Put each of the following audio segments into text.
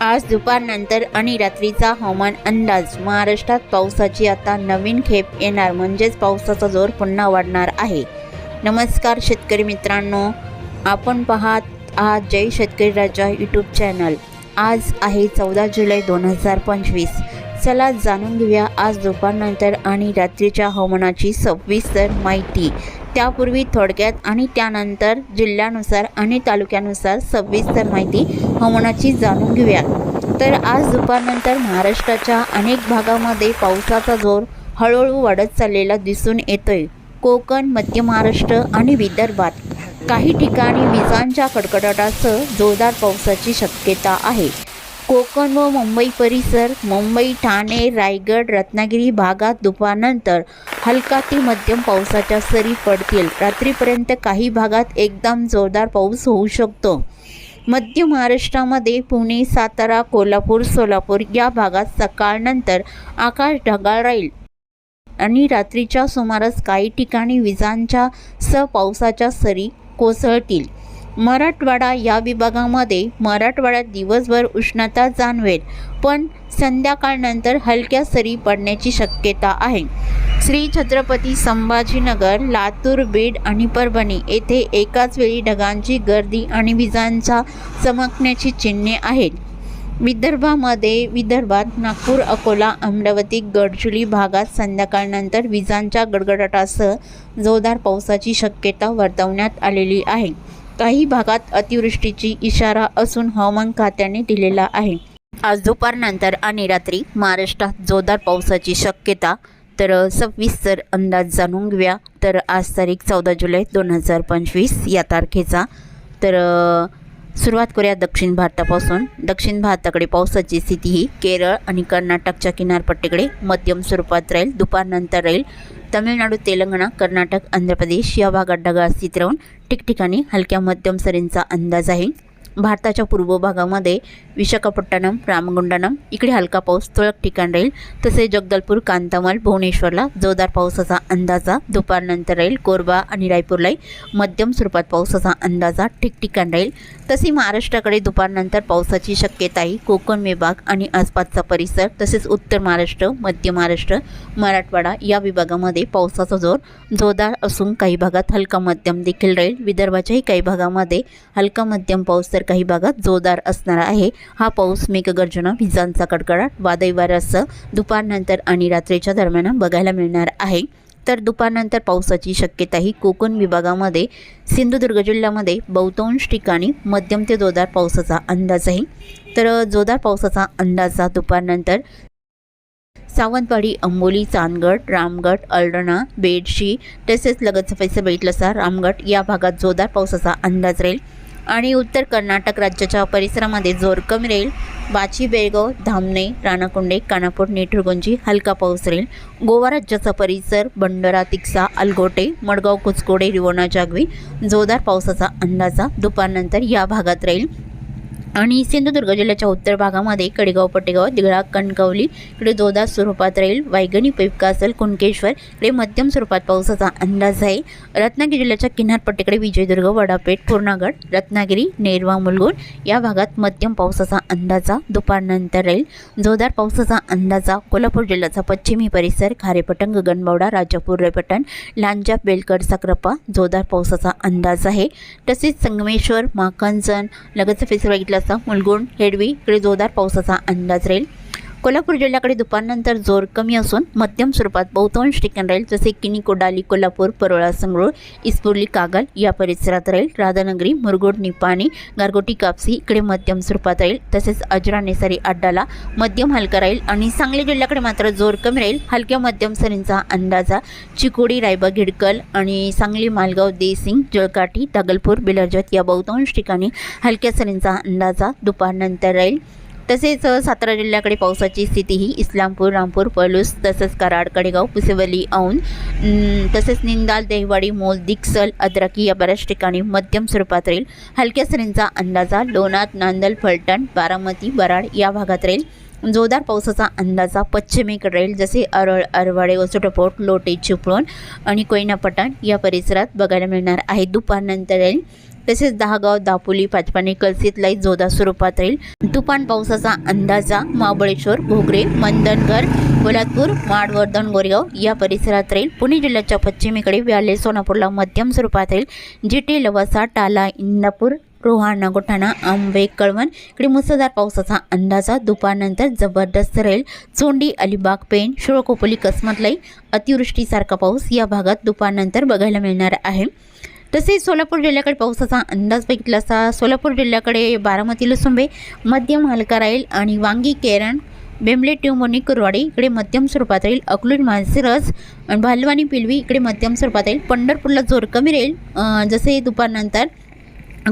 आज दुपारनंतर आणि रात्रीचा हवामान अंदाज. महाराष्ट्रात पावसाची आता नवीन खेप येणार म्हणजेच पावसाचा जोर पुन्हा वाढणार आहे. नमस्कार शेतकरी मित्रांनो आपण पाहत आहात जय शेतकरी राजा यूट्यूब चॅनल आज आहे चौदा जुलै दोन हजार पंचवीस. चला जाणून घेऊया आज दुपारनंतर आणि रात्रीच्या हवामानाची सविस्तर माहिती. त्यापूर्वी थोडक्यात आणि त्यानंतर जिल्ह्यानुसार आणि तालुक्यानुसार सविस्तर माहिती हवामानाची जाणून घेऊया. तर आज दुपारनंतर महाराष्ट्राच्या अनेक भागामध्ये पावसाचा जोर हळूहळू वाढत चाललेला दिसून येतोय. कोकण मध्य महाराष्ट्र आणि विदर्भात काही ठिकाणी विजांच्या कडकडाटासह जोरदार पावसाची शक्यता आहे. कोकण व मुंबई परिसर मुंबई ठाणे रायगड रत्नागिरी भागात दुपारनंतर हलका ते मध्यम पावसाच्या सरी पडतील. रात्रीपर्यंत काही भागात एकदम जोरदार पाऊस होऊ शकतो. मध्य महाराष्ट्रामध्ये पुणे सातारा कोल्हापूर सोलापूर या भागात सकाळनंतर आकाश ढगाळ राहील आणि रात्रीच्या सुमारास काही ठिकाणी विजांच्या स पावसाच्या सरी कोसळतील. मराठवाडा या विभागामध्ये मराठवाड्यात दिवसभर उष्णता जाणवेल पण संध्याकाळनंतर हलक्या सरी पडण्याची शक्यता आहे. श्री छत्रपती संभाजीनगर लातूर बीड आणि परभणी येथे एकाच वेळी ढगांची गर्दी आणि विजांचा चमकण्याची चिन्हे आहेत. विदर्भामध्ये विदर्भात नागपूर अकोला अमरावती गडचुली भागात संध्याकाळनंतर विजांच्या गडगडाटासह जोरदार पावसाची शक्यता वर्तवण्यात आलेली आहे. काही भागात अतिवृष्टीची इशारा असून हवामान खात्याने दिलेला आहे. आज दुपारनंतर आणि रात्री महाराष्ट्रात जोरदार पावसाची शक्यता तर सविस्तर अंदाज जाणून घेऊया. तर आज तारीख चौदा जुलै दोन हजार पंचवीस या तारखेचा. तर सुरुवात करूया दक्षिण भारतापासून. दक्षिण भारताकडे पावसाची स्थिती ही केरळ आणि कर्नाटकच्या किनारपट्टीकडे मध्यम स्वरूपात राहील दुपारनंतर राहील. तमिळनाडू तेलंगणा कर्नाटक आंध्र प्रदेश या भागात ढगाळ स्थित राहून ठिकठिकाणी हलक्या मध्यम सरींचा अंदाज आहे. भारताच्या पूर्व भागामध्ये विशाखापट्टणम रामगुंडनम इकडे हलका पाऊस तुरळक ठिकाण राहील. तसेच जगदलपूर कांतामाल भुवनेश्वरला जोरदार पावसाचा अंदाजा. दुपारनंतर राहील कोरबा आणि रायपूरलाही मध्यम स्वरूपात पावसाचा अंदाजा ठिकठिकाण राहील. तसे महाराष्ट्राकडे दुपारनंतर पावसाची शक्यता कोकण विभाग आणि आसपासचा परिसर तसेच उत्तर महाराष्ट्र मध्य महाराष्ट्र मराठवाडा या विभागामध्ये पावसाचा जोर जोरदार असून काही भागात हलका मध्यम देखील राहील. विदर्भाच्याही काही भागामध्ये हलका मध्यम पाऊस तर काही भागात जोरदार असणार आहे. हा पाऊस मेघगर्जना विजांचा कडकडाट वादळी वाऱ्यासह दुपारनंतर आणि रात्रीच्या दरम्यान बघायला मिळणार आहे. तर दुपारनंतर पावसाची शक्यताही कोकण विभागामध्ये सिंधुदुर्ग जिल्ह्यामध्ये बहुतांश ठिकाणी मध्यम ते जोरदार पावसाचा अंदाज आहे. तर जोरदार पावसाचा अंदाज हा दुपारनंतर सावंतवाडी अंबोली चांदगड रामगड अल्डणा बेडशी तसेच लगतचा पैसे बैठलसा रामगड या भागात जोरदार पावसाचा अंदाज राहील. आणि उत्तर कर्नाटक राज्याच्या परिसरामध्ये जोर कमी राहील. बाची बेळगाव धामणे राणाकुंडे कानापूर नेठुरगुंजी हलका पाऊस राहील. गोवा राज्याचा परिसर बंडरा तिक्सा अलगोटे मडगाव कुचकोडे रिवोणा जागवी जोरदार पावसाचा अंदाजा दुपारनंतर या भागात राहील. आणि सिंधुदुर्ग जिल्ह्याच्या उत्तर भागामध्ये कडेगाव पटेगाव दिघळा कणकवली इकडे जोरदार स्वरूपात राहील वायगणी पैपकासल कुणकेश्वर इकडे मध्यम स्वरूपात पावसाचा अंदाज आहे. रत्नागिरी जिल्ह्याच्या किनारपट्टीकडे विजयदुर्ग वडापेठ पूर्णागड रत्नागिरी नेरवा मुलगुण या भागात मध्यम पावसाचा अंदाजा दुपारनंतर राहील. जोरदार पावसाचा अंदाजा कोल्हापूर जिल्ह्याचा पश्चिमी परिसर खारेपटण गगनबावडा राजापूर रेपटण लांजा बेलकर साक्रप्पा जोरदार पावसाचा अंदाज आहे. तसेच संगमेश्वर माकंजन लगतचा फेसर बघितला मुलगुण हेडवी इकडे जोरदार पावसाचा अंदाज राहील. कोल्हापूर जिल्ह्याकडे दुपारनंतर जोर कमी असून मध्यम स्वरूपात बहुतांश ठिकाण राहील जसे किनी कोडाली कोल्हापूर परोळा संगरूळ इस्पुर्ली कागल या परिसरात राहील. राधानगरी मुरगोड निपाणी गारगोटी कापसी इकडे मध्यम स्वरूपात राहील. तसेच अजरा नेसारी अड्डाला मध्यम हलका राहील. आणि सांगली जिल्ह्याकडे मात्र जोर कमी राहील. हलक्या मध्यम सरींचा अंदाजा चिकोडी रायबा गिडकल आणि सांगली मालगाव देसिंग जळकाठी दागलपूर बिलर्जत या बहुतांश ठिकाणी हलक्या सरींचा अंदाजा दुपारनंतर राहील. तसेच सातारा जिल्ह्याकडे पावसाची स्थिती ही इस्लामपूर रामपूर पलूस तसंच कराड कडेगाव पुसेवली औंध तसेच निंदाल देहवाडी मोल दिक्सल अद्रकी या बऱ्याच ठिकाणी मध्यम स्वरूपात राहील. हलक्या सरींचा अंदाजा लोणात नांदल फलटण बारामती बराड या भागात राहील. जोरदार पावसाचा अंदाजा पश्चिमेकडे राहील जसे अरळ अरवाडे वसुटपोट लोटे चिपळूण आणि कोयनापटण या परिसरात बघायला मिळणार आहे. दुपारनंतर राहील. तसेच दहागाव दापोली पाचपाणी कलसीतलाही जोरदार स्वरूपात राहील. तुफान पावसाचा अंदाजा महाबळेश्वर घोगरे मंदनगर पोलादपूर माडवर्धन गोरेगाव या परिसरात राहील. पुणे जिल्ह्याच्या पश्चिमेकडे व्याले सोनापूरला मध्यम स्वरूपात राहील. जिटे लवासा टाला इंदापूर रोहाणा गोठाणा आंबे कळवण इकडे मुसळधार पावसाचा अंदाजा दुपारनंतर जबरदस्त राहील. चोंडी अलिबाग पेण शिळकोपोली कसमतलाई अतिवृष्टीसारखा पाऊस या भागात दुपारनंतर बघायला मिळणार आहे. तसेच सोलापूर जिल्ह्याकडे पावसाचा अंदाज बघितला असता सोलापूर जिल्ह्याकडे बारामती लसुंबे मध्यम हलका राहील आणि वांगी केरण बेंबले ट्युमोनी कुरवाडी इकडे मध्यम स्वरूपात राहील. अकलूज मानसिरस आणि भालवानी पिलवी इकडे मध्यम स्वरूपात राहील. पंढरपूरला जोर कमी राहील जसे दुपारनंतर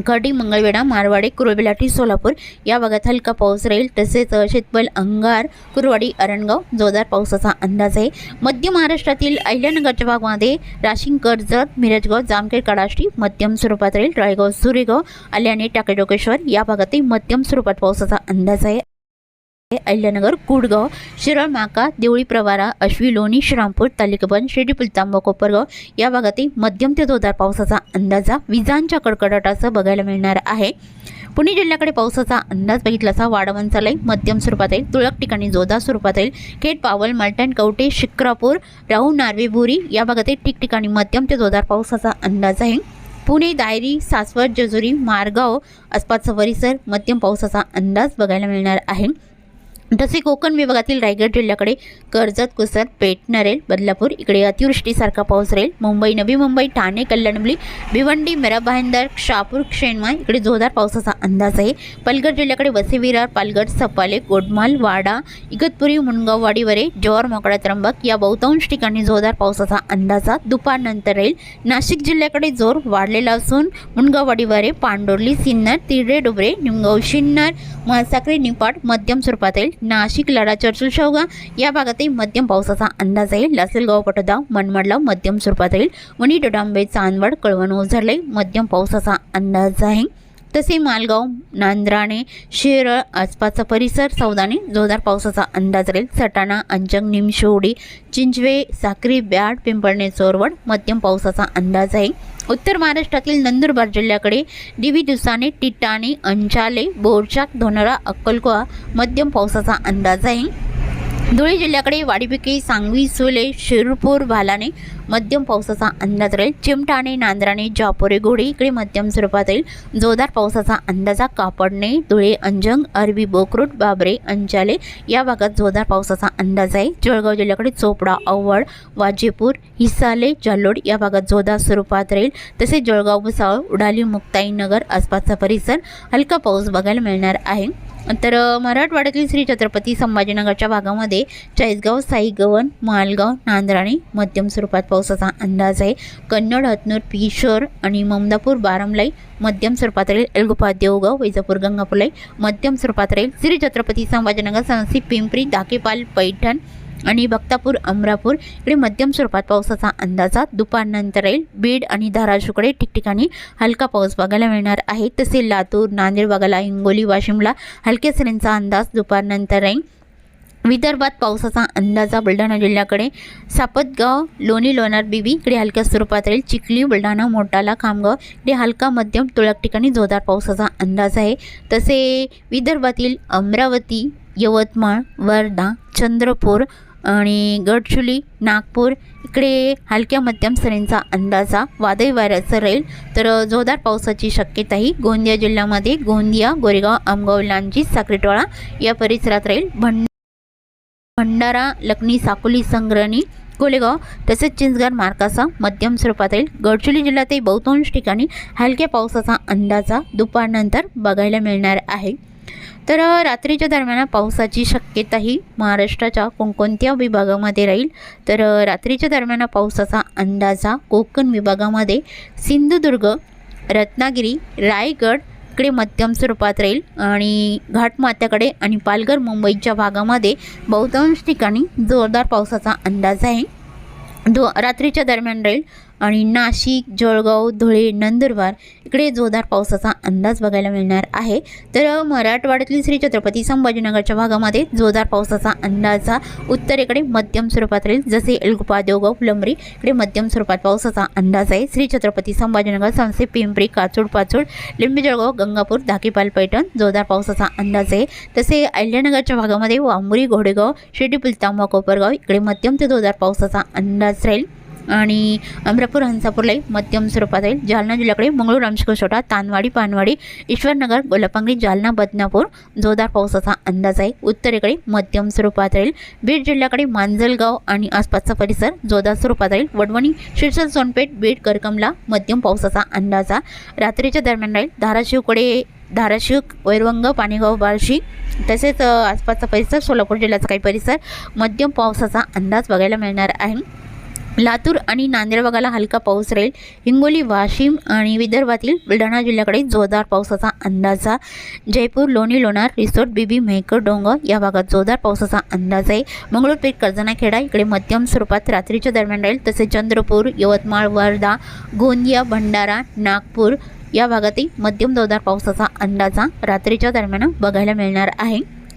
खर्डी मंगळवेढा मारवाडे कुरबेलाटी सोलापूर या भागात हलका पाऊस राहील. तसेच शेतबल अंगार कुरवाडी अरणगाव जोरदार पावसाचा अंदाज आहे. मध्य महाराष्ट्रातील अहिल्यानगरच्या भागामध्ये राशिंग कर्जत मिरजगाव जामखेड कडाष्टी मध्यम स्वरूपात राहील. रायगाव सुरेगाव आल्याने टाकेडोकेश्वर या भागातही मध्यम स्वरूपात पावसाचा अंदाज आहे. अहिल्यानगर कुडगाव शिरळ माका देवळी प्रवारा अश्वी लोणी श्रामपूर तालिकाबंद शिर्डी पुलतांबा कोपरगाव या भागातही मध्यम ते जोरदार पावसाचा अंदाजा विजांच्या कडकडाटासह बघायला मिळणार आहे. पुणे जिल्ह्याकडे पावसाचा अंदाज बघितला असा वाडवंचालय मध्यम स्वरूपात येईल तुळक ठिकाणी जोरदार स्वरूपात येईल. खेड पावल मलटण कवटे शिक्रापूर राहू नार्वे बोरी या भागातही ठिकठिकाणी मध्यम ते जोरदार पावसाचा अंदाज आहे. पुणे दायरी सासवड जेजुरी मारगाव आसपासचा परिसर मध्यम पावसाचा अंदाज बघायला मिळणार आहे. तसे कोकण विभागातील रायगड जिल्ह्याकडे कर्जत कुसर पेठ बदलापूर इकडे अतिवृष्टीसारखा पाऊस राहील. मुंबई नवी मुंबई ठाणे कल्याणबली भिवंडी मेरा भाईंदर शहापूर क्षेणमा इकडे जोरदार पावसाचा अंदाज आहे. पालघर जिल्ह्याकडे वसे विरार पालघर सपाले गोडमाल वाडा इगतपुरी मुनगाववाडीवरे जवार जव्हार मोकळा त्र्यंबक या बहुतांश ठिकाणी जोरदार पावसाचा अंदाजा दुपारनंतर राहील. नाशिक जिल्ह्याकडे जोर वाढलेला असून मुनगाववाडीवारे पांडोर्ली सिन्नर तिरडे डुबरे निमगाव शिन्नर मासाकरी निपाट मध्यम स्वरूपात येईल नाशिक लढा चर्चल शेवगा या भागातही मध्यम पावसाचा अंदाज आहे. लासलगाव पटोदा मनमाडला मध्यम स्वरूपात येईल वणी डोडांबे चांदवड कळवण ओझरले मध्यम पावसाचा अंदाज आहे. तसे मालगाव नांद्राणे शिरळ आसपासचा परिसर सौदाने जोरदार पावसाचा अंदाज राहील. सटाणा अंजंग निमशोडी चिंचवे साक्री ब्याड पिंपळणे चोरवड मध्यम पावसाचा अंदाज आहे. उत्तर महाराष्ट्रातील नंदुरबार जिल्ह्याकडे दिवी दिवसाने टिटाणे अंचाले बोरचाक धोनरा अक्कलकोवा मध्यम पावसाचा अंदाज आहे. धुळे जिल्ह्याकडे वाडीपिके सांगवी सुले शिरपूर भालाने मध्यम पावसाचा अंदाज राहील. चिमठाणे नांद्राणे जापोरे घोडे इकडे मध्यम स्वरूपात राहील जोरदार पावसाचा अंदाजा कापडणे धुळे अंजंग अरबी बोकरूट बाबरे अंचाले या भागात जोरदार पावसाचा अंदाज आहे. जळगाव जिल्ह्याकडे चोपडा अव्वळ वाजेपूर हिसाले जालोड या भागात जोरदार स्वरूपात राहील. तसेच जळगाव भुसावळ उडाली मुक्ताईनगर आसपासचा परिसर हलका पाऊस बघायला मिळणार आहे. तर मराठवाड्यातील श्री छत्रपती संभाजीनगरच्या भागामध्ये चाळीसगाव साईगवन मालगाव नांद्राणे मध्यम स्वरूपात पावसाचा अंदाज आहे. कन्नड हतनूर पिशोर आणि ममदापूर बारामलाई मध्यम स्वरूपात राहील एलगुपा देवगाव वैजापूर गंगापुलाई मध्यम स्वरूपात राहील श्री छत्रपती संभाजीनगर सांसी पिंपरी दाकेपाल पैठण आणि बक्तापूर अमरापूर इकडे मध्यम स्वरूपात पावसाचा अंदाजा. दुपारनंतर राहील बीड आणि धाराशिवकडे ठिकठिकाणी हलका पाऊस बघायला मिळणार आहे. तसे लातूर नांदेड बघायला हिंगोली वाशिमला हलक्या सरींचा अंदाज. दुपारनंतर राहील विदर्भात पावसाचा अंदाजा. बुलढाणा जिल्ह्याकडे सापतगाव लोणी लोणार बिबी इकडे हलक्या स्वरूपात राहील चिखली बुलढाणा मोटाला खामगाव इकडे हलका मध्यम तुळक ठिकाणी जोरदार पावसाचा अंदाज आहे. तसे विदर्भातील अमरावती यवतमाळ वर्धा चंद्रपूर आणि गडचुली नागपूर इकडे हलक्या मध्यम सरींचा अंदाजा वादळी वाऱ्याचं राहील तर जोरदार पावसाची शक्यताही गोंदिया जिल्ह्यामध्ये. गोंदिया गोरेगाव आमगाव लांजी साक्रीटोळा या परिसरात राहील भंड भंडारा लखनी साकोली संग्रहणी कोलेगाव तसेच चिंचगड मार्काचा मध्यम स्वरूपात येईल गडचिरोली जिल्ह्यातही बहुतांश ठिकाणी हलक्या पावसाचा अंदाजा दुपारनंतर बघायला मिळणार आहे. तर रात्रीच्या दरम्यान पावसाची शक्यताही महाराष्ट्राच्या कोणकोणत्या विभागामध्ये राहील? तर रात्रीच्या दरम्यान पावसाचा अंदाजा कोकण विभागामध्ये सिंधुदुर्ग रत्नागिरी रायगड इकडे मध्यम स्वरूपात राहील आणि घाटमात्याकडे आणि पालघर मुंबईच्या भागामध्ये बहुतांश ठिकाणी जोरदार पावसाचा अंदाज आहे. दो रात्रीच्या दरम्यान राहील. आणि नाशिक जळगाव धुळे नंदुरबार इकडे जोरदार पावसाचा अंदाज बघायला मिळणार आहे. तर मराठवाड्यातील श्री छत्रपती संभाजीनगरच्या भागामध्ये जोरदार पावसाचा अंदाज हा उत्तरेकडे मध्यम स्वरूपात राहील. जसे एलगुपा देवगाव फुलंब्री इकडे मध्यम स्वरूपात पावसाचा अंदाज आहे. श्री छत्रपती संभाजीनगर सांसे पिंपरी काचूड पाचूड लिंबी जळगाव गंगापूर धाकीपाल पैठण जोरदार पावसाचा अंदाज आहे. तसे अहिल्यानगरच्या भागामध्ये वांबुरी घोडेगाव शिर्डी पुलतांबा कोपरगाव इकडे मध्यम ते जोरदार पावसाचा अंदाज राहील. आणि अमरापूर हंसापूरलाही मध्यम स्वरूपात येईल जालना जिल्ह्याकडे मंगळूर रामशिकोसोटा तानवाडी पानवाडी ईश्वरनगर गोलापांगरी जालना बदनापूर जोरदार पावसाचा अंदाज आहे. उत्तरेकडे मध्यम स्वरूपात राहील. बीड जिल्ह्याकडे मांजलगाव आणि आसपासचा परिसर जोरदार स्वरूपात राहील. वडवणी शिरसर सोनपेठ बीड करकमला मध्यम पावसाचा अंदाजा रात्रीच्या दरम्यान राहील. धाराशिवकडे धाराशिव वैरवंग पाणीगाव बार्शी तसेच आसपासचा परिसर सोलापूर जिल्ह्याचा काही परिसर मध्यम पावसाचा अंदाज बघायला मिळणार आहे. लातूर आणि नांदेड भागाला हलका पाऊस राहील. हिंगोली वाशिम आणि विदर्भातील बुलढाणा जिल्ह्याकडे जोरदार पावसाचा अंदाजा जयपूर लोणी लोणार रिसोर्ट बीबी मेहकर डोंगर या भागात जोरदार पावसाचा अंदाज आहे. मंगळूर पेठ कर्जनाखेडा इकडे मध्यम स्वरूपात रात्रीच्या दरम्यान राहील. तसेच चंद्रपूर यवतमाळ वर्धा गोंदिया भंडारा नागपूर या भागातही मध्यम जोरदार पावसाचा अंदाजा रात्रीच्या दरम्यान बघायला मिळणार आहे.